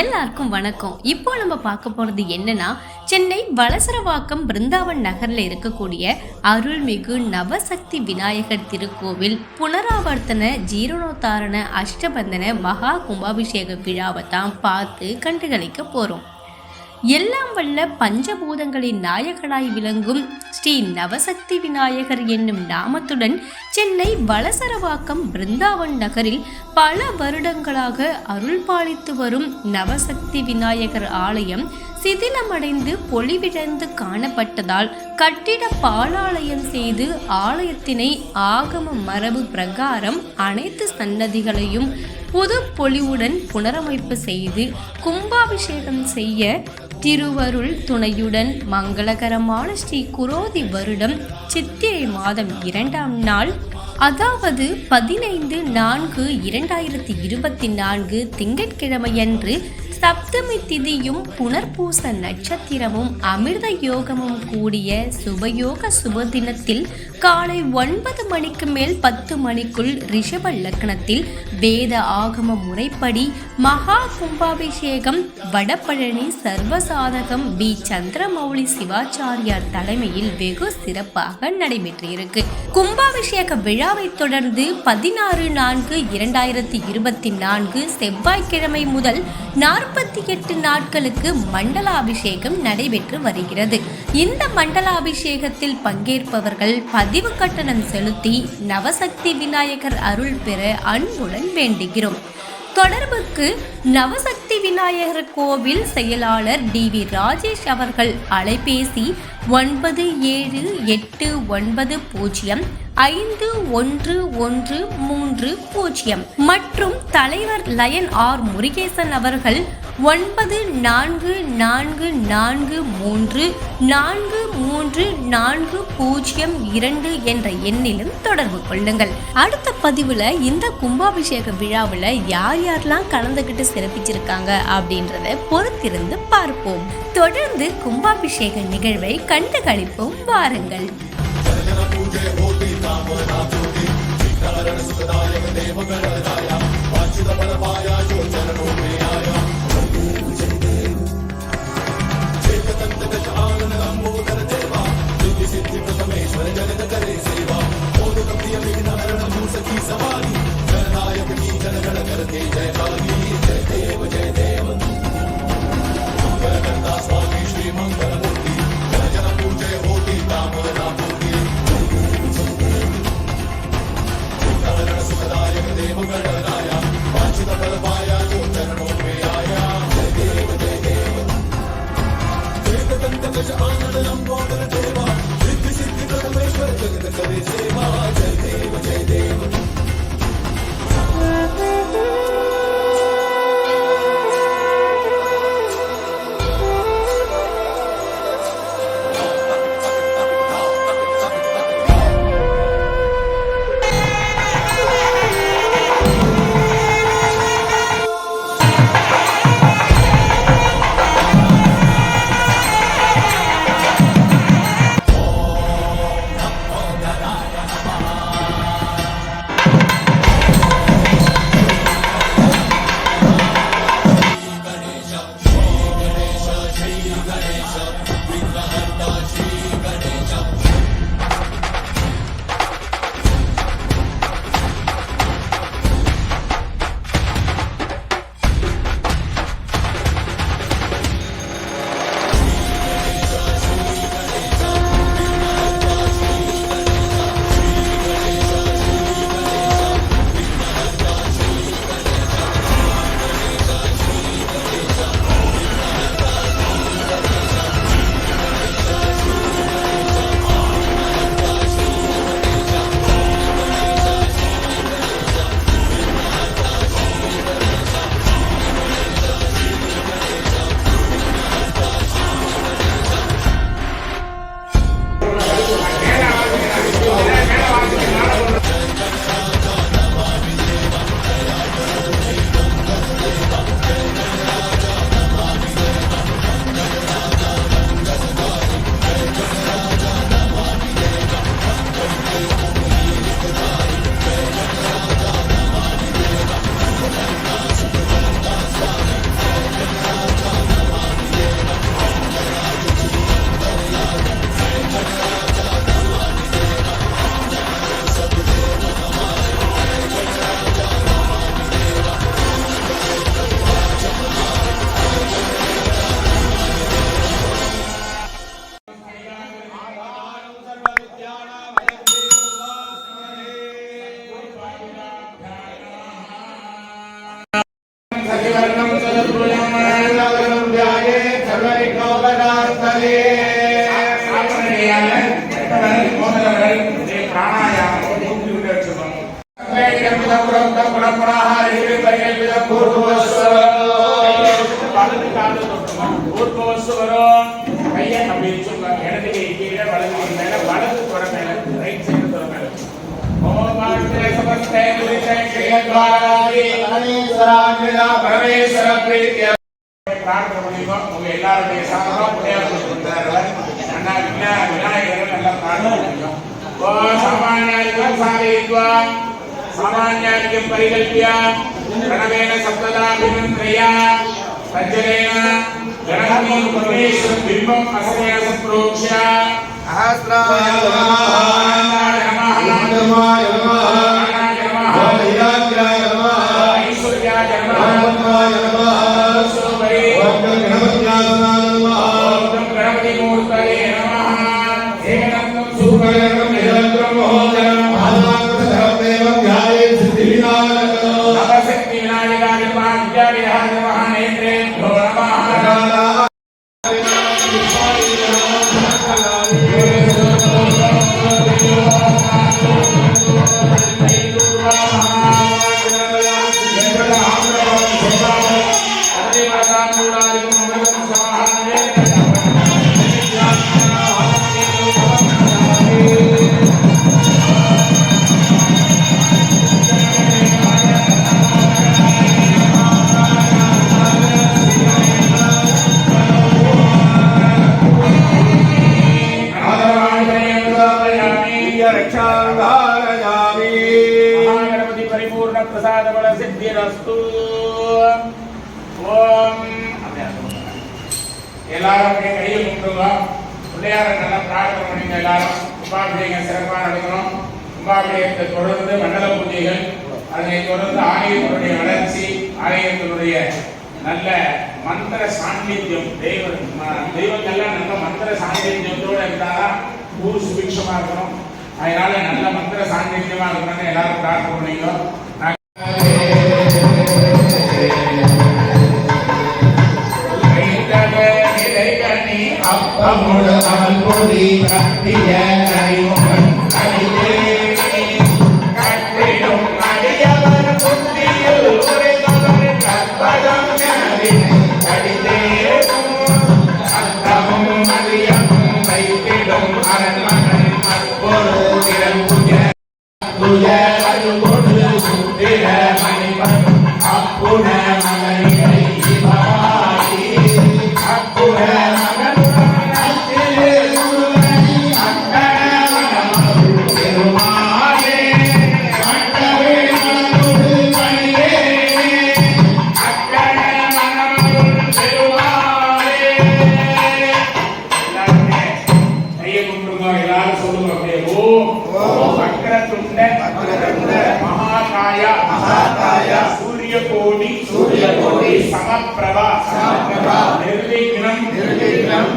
எல்லாருக்கும் வணக்கம். இப்போ நம்ம பார்க்க போகிறது என்னன்னா சென்னை வலசரவாக்கம் பிருந்தாவன் நகரில் இருக்கக்கூடிய அருள்மிகு நவசக்தி விநாயகர் திருக்கோவில் புனராவர்த்தன ஜீரணோத்தாரண அஷ்டபந்தன மகா கும்பாபிஷேக விழாவை தான் பார்த்து கண்டுகளிக்க போகிறோம் எல்லாம் வல்ல பஞ்சபூதங்களின் நாயகனாய் விளங்கும் ஸ்ரீ நவசக்தி விநாயகர் என்னும் நாமத்துடன் சென்னை வலசரவாக்கம் பிருந்தாவன் நகரில் பல வருடங்களாக அருள் பாலித்து வரும் நவசக்தி விநாயகர் ஆலயம் சிதிலமடைந்து பொலிவிழந்து காணப்பட்டதால் கட்டிட பாலாலயம் செய்து ஆலயத்தினை ஆகம மரபு பிரகாரம் அனைத்து சன்னதிகளையும் புது பொலிவுடன் புனரமைப்பு செய்து கும்பாபிஷேகம் செய்ய திருவருள் துணையுடன் மங்களகரமான ஸ்ரீ குரோதி வருடம் சித்திரை மாதம் இரண்டாம் நாள் அதாவது பதினைந்து நான்கு இரண்டாயிரத்தி இருபத்தி நான்கு திங்கட்கிழமையன்று சப்தமி திதியும் புனர்பூச நட்சத்திரமும் அமிர்த யோகமும் கூடிய சுபயோக சுபதினத்தில் காலை ஒன்பது மணிக்கு மேல் பத்து மணிக்குள் ரிஷப லக்னத்தில் வேத ஆகம முறைப்படி மகா கும்பாபிஷேகம் வடபழனி சர்வசாதகம் பி. சந்திரமௌலி சிவாச்சாரியார் தலைமையில் வெகு சிறப்பாக நடைபெற்றிருக்கு. கும்பாபிஷேக விழாவை தொடர்ந்து பதினாறு நான்கு இரண்டாயிரத்தி இருபத்தி நான்கு செவ்வாய்க்கிழமை முதல் நாற்பத்தி எட்டு நாட்களுக்கு மண்டலாபிஷேகம் நடைபெற்று வருகிறது. இந்த மண்டலாபிஷேகத்தில் பங்கேற்பவர்கள் பதிவு கட்டணம் செலுத்தி நவசக்தி விநாயகர் அருள் பெற அன்புடன் வேண்டுகிறோம். தொடர்புக்கு நவசக்தி விநாயகர் கோவில் செயலாளர் டி வி ராஜேஷ் அவர்கள் அலைபேசி ஒன்பது ஏழு எட்டு ஒன்பது பூஜ்ஜியம் ஐந்து ஒன்று ஒன்று மூன்று பூஜ்ஜியம். மற்றும் தலைவர் லயன் ஆர் முருகேசன் அவர்கள் ஒன்பது நான்கு நான்கு நான்கு மூன்று நான்கு மூன்று நான்கு பூஜ்ஜியம் இரண்டு என்ற எண்ணிலும் தொடர்பு கொள்ளுங்கள். அடுத்த பதிவில் இந்த கும்பாபிஷேக விழாவில் யார் யாரெல்லாம் கலந்துக்கிட்டு சிறப்பிச்சிருக்காங்க அப்படின்றத பொறுத்திருந்து பார்ப்போம். தொடர்ந்து கும்பாபிஷேக நிகழ்வை கண்டுகளிப்போம் வாருங்கள். देवगणदाया वाचित परमाया योजन रूपेयाया விரிசை ஜெயத்வாராதி பரமேஸ்வர பிரீத்திய பிரார்த்தனை பண்ணிக்கோம் உங்க எல்லாருடைய சாதனா புண்ணியம் கொடுத்தாரு அண்ணா வினா விநாயகர் நல்லா பிரார்த்தனை பண்ணிக்கோம் ஓ சாமானியாதிகம் சாதயித்வா சாமானியாதிகம் பரிகல்பிய பிரணவேன சப்ததாபிமந்திரயா சஜ்ஜனேன கணபதி பரமேஸ்வர பிம்பம் அசனேன சப்ரோக்ஷ ஐஸ்வர்யாய नेत्रेभ्यो नमः கும்பாபிஷேகம் சிறப்பாக நடக்கணும். கும்பாபிஷேகத்தை தொடர்ந்து மண்டல பூஜைகள் அதனை தொடர்ந்து ஆலயத்தினுடைய வளர்ச்சி ஆலயத்தினுடைய நல்ல மந்திர சாநித்தியம் தெய்வ தெய்வங்கள்லாம் நல்ல மந்திர சாநித்தியத்தோடு இருந்தால்தான் ஊர் சுபிக்ஷமாக இருக்கணும். அதனால நல்ல மந்திர சாநித்தியமாக இருக்கணும்னு எல்லாரும் பிரார்த்தனை பண்ணிக்கோ. அப்பமுட அமல் பொடி கட்டிய yeah.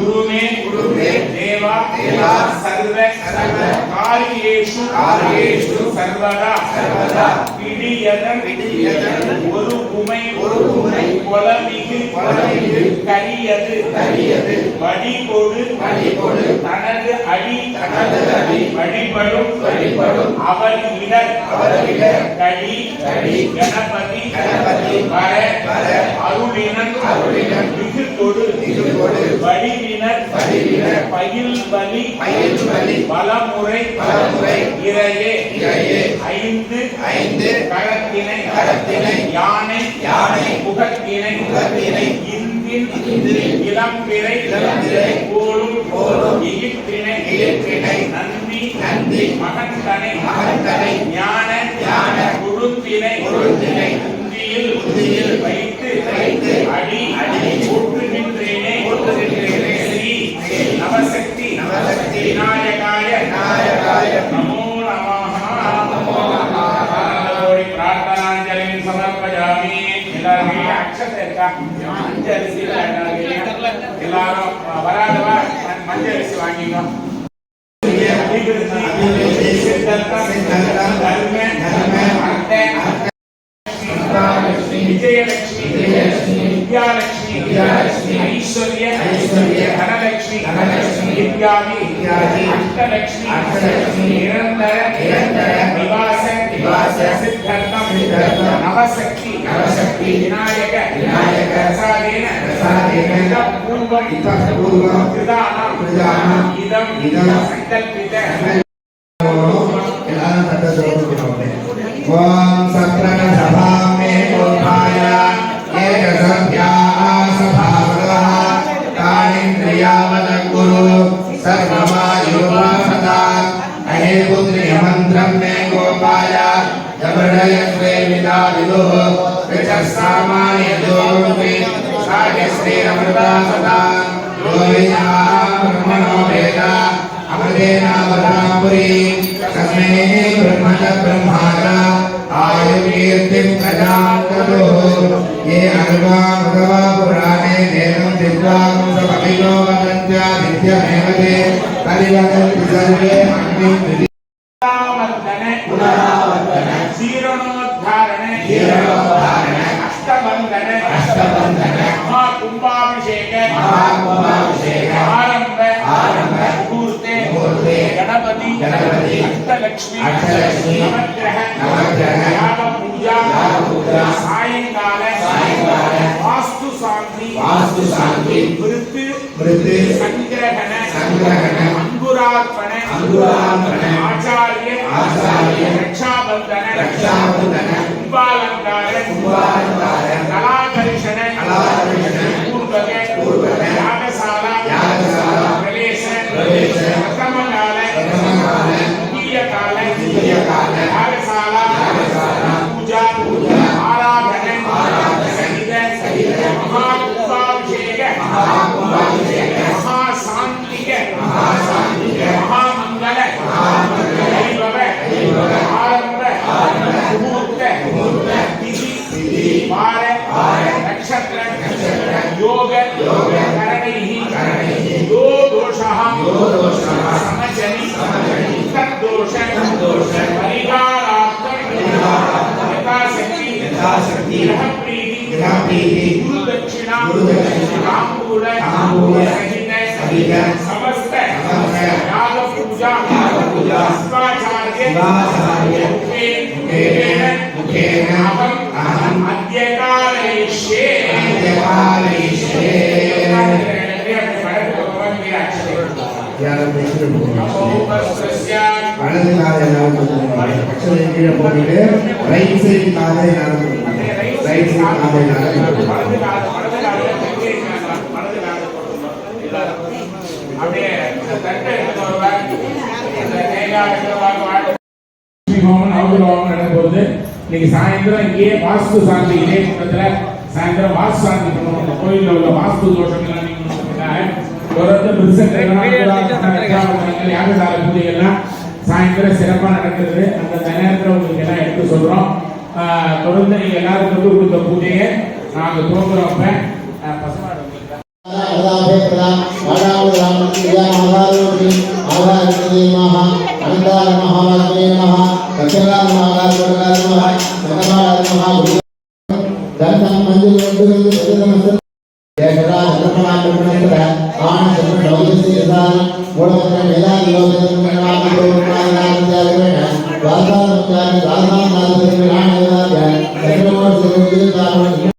குருமே குருமே தேவா தேவா சர்வ சர்வ. காரியேஷு காரியேஷு சர்வதா. சர்வதா. பிடியதன் பிடியதன் ஒரு உமை ஒரு உமை. கொலமிகு கொலமிகு. கரியது கரியது வடிகொடு வடிகொடு தனது அடி தனது அடி. வழிபடும் வழிபடும். அவர் இடர் அவர் இடர் கடி கடி கணபதி. கணபதி. வர. வர. அருளினன். அருளினன். மிகு கொடு பயில் பலி பயில் பலி பலமுறை பலமுறை இறையே இறையே. ஐந்து ஐந்து. கரத்தினை கரத்தினை. யானை யானை. முகத்தினை முகத்தினை இந்தின் இளம்பிறை இளம்பிறை. போலும் போலும். எகிற்றினை எகிற்றினை நந்தி நந்தி. மகந்தனை மகந்தனை. ஞான ஞான. குருத்தினை குருத்தினை குந்தியில் குந்தியில் வைத்து வைத்து విజయలక్ష్మి విద్యాలక్ష్మి ఐశ్వర్య ధనలక్ష్మి ఇత్యాది అష్టలక్ష్మి నిరంతర నివాస సిద్ధార్థం నవశక్తి వినాయక ప్రసాదేన పూర్వం కృతానం ఇదం సంకల్పిత ఓం ब्रह्मणे ब्रह्मण ब्रह्माणा आयुर्कीर्तिं प्रजां करोः ये अल्वा भगवा पुराणे नेदं दिव्यां सपकिलो वदन्त्य नित्यमेव ते परिवदन्ति सर्वे मन्ये पुनरावर्तने पुनरावर्तने शीरणोद्धारणे शीरणोद्धारणे अष्टबन्धने अष्टबन्धने महाकुम्भाभिषेके महाकुम्भाभिषेके आरम्भे आरम्भे मुहूर्ते मुहूर्ते गणपति गणपति लक्ष्मी वास्तु शांति आचार्य आचार्य रक्षाबंधन रक्षाबंधन कुंभालंकार कुंभालंकार कलाकर्षण कलाकर्षण पूर्वक पूर्वक दोषः समचरि समचरि तद्दोष तद्दोष परिहारार्थं यथाशक्ति यथाशक्ति गृहप्रीति गृहप्रीति गुरुदक्षिणा गुरुदक्षिणा ताम्बूल ताम्बूल सहित सहित समस्त समस्त यागपूजा यागपूजा शिवाचार्य शिवाचार्य मुखे मुखेन मुखेन अहम् अहम् अद्य कारयिष्ये अद्यकालयिष्ये வலது காலை எல்லாரும் கீழே போட்டுட்டு ரைட் சைடு காலை ரைட் சைடு காலை நடக்கும்போது இன்னைக்கு சாயந்தரம் இங்கேயே வாஸ்து சாந்தி இதே கூட்டத்தில் சாயந்தரம் வாஸ்து சாந்தி பண்ணுவோம். கோயிலில் உள்ள வாஸ்து தோஷங்கள்லாம் நீங்க தொடர்ந்து யாகசால பூஜைகள்லாம் சாயந்தரம் சிறப்பாக நடக்கிறது அந்த நேரத்தில் உங்களுக்கு எல்லாம் எடுத்து சொல்றோம். ஆஹ் தொடர்ந்து நீங்க எல்லாரும் வந்து கொடுத்த பூஜையை நாங்கள் துவங்குறோம் அப்ப ஆஹ் பசுமாடு உங்களுக்கு வாசான